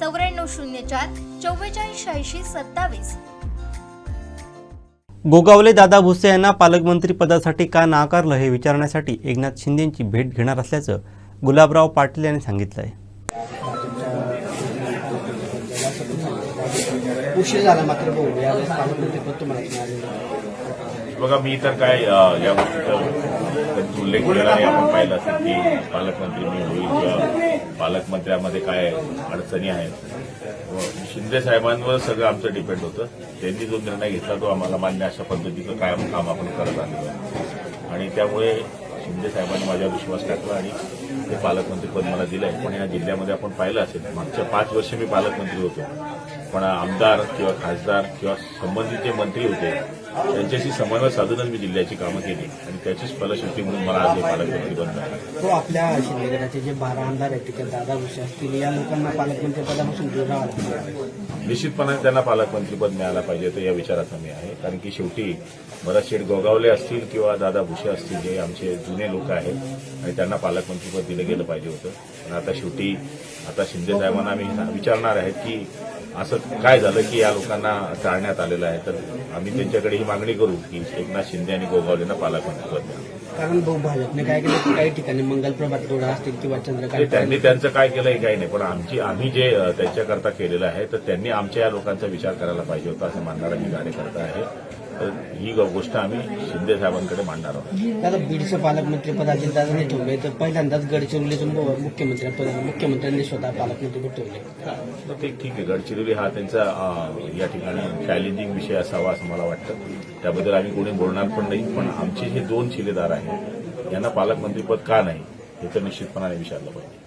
चौऱ्याण्णव शून्य चार चव्वेचाळीस शहाऐंशी सत्तावीस. गोगावले दादा भुसे यांना पालकमंत्री पदासाठी का नाकारलं हे विचारण्यासाठी एकनाथ शिंदेंची भेट घेणार असल्याचं गुलाबराव पाटील यांनी सांगितलं आहे उशीर झाला मात्र बघा मी तर काय या गोष्टीचा उल्लेख केला आहे आपण पाहिलं असेल की पालकमंत्री मी होईल किंवा पालकमंत्र्यामध्ये काय अडचणी आहेत. शिंदे साहेबांवर सगळं आमचं डिपेंड होतं. त्यांनी जो निर्णय घेतला तो आम्हाला मान्य अशा पद्धतीचं कायम काम आपण करत आलेलो आणि त्यामुळे शिंदे साहेबांनी माझ्या विश्वास टाकला आणि ते पालकमंत्रीपद मला दिलं आहे पण या जिल्ह्यामध्ये आपण पाहिलं असेल मागच्या पाच वर्ष मी पालकमंत्री होतो. पण आमदार किंवा खासदार किंवा संबंधित जे मंत्री होते त्यांच्याशी समन्वय साधूनच मी जिल्ह्याची कामं केली आणि त्याचीच फलश्रुती म्हणून मला आज पालकमंत्री बनलं तो आपल्या शिंदे गटाचे जे बारा आमदार आहेत तिथे दादा भुसे असतील या लोकांना राहावं लागतं. निश्चितपणे त्यांना पालकमंत्रीपद मिळायला पाहिजे तर या विचाराचा मी आहे. कारण की शेवटी भरत शेठ गोगावले असतील किंवा दादा भुसे असतील जे आमचे जुने लोक आहेत आणि त्यांना पालकमंत्रीपद दिलं गेलं पाहिजे होतं. पण आता शेवटी आता शिंदे साहेबांना आम्ही विचारणार आहेत की असं काय झालं की या लोकांना टाळण्यात आलेलं आहे? तर आम्ही त्यांच्याकडे ही मागणी करू की एकनाथ शिंदे आणि गोगावलेंना पालकमंत्रीपद द्या. कारण भाजपने काय केलं? की काही ठिकाणी मंगल प्रभात असतील किंवा चंद्रकांत त्यांनी त्यांचं काय केलं हे काही नाही पण आमची आम्ही जे त्यांच्याकरता केलेलं आहे तर त्यांनी आमच्या या लोकांचा विचार करायला पाहिजे होता असं मानणारा मी कार्यकर्ता आहे. ही गोष्ट आम्ही शिंदे साहेबांकडे मांडणार आहोत. दादा बीडचं पालकमंत्रीपद अजितदादांनी ठेवले तर पहिल्यांदाच गडचिरोलीतून मुख्यमंत्री मुख्यमंत्र्यांनी स्वतः पालकमंत्रीपद ठेवले. ते ठीक आहे. गडचिरोली हा त्यांचा या ठिकाणी चॅलेंजिंग विषय असावा असं मला वाटतं. त्याबद्दल आम्ही कोणी बोलणार पण नाही पण आमचे जे दोन शिलेदार आहेत. यांना पालकमंत्रीपद का नाही हे तर निश्चितपणाने विचारलं पाहिजे.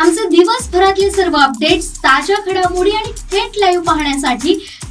आमचे दिवसभरातले सर्व अपडेट्स ताज्या घडामोडी आणि थेट लाईव्ह पाहण्यासाठी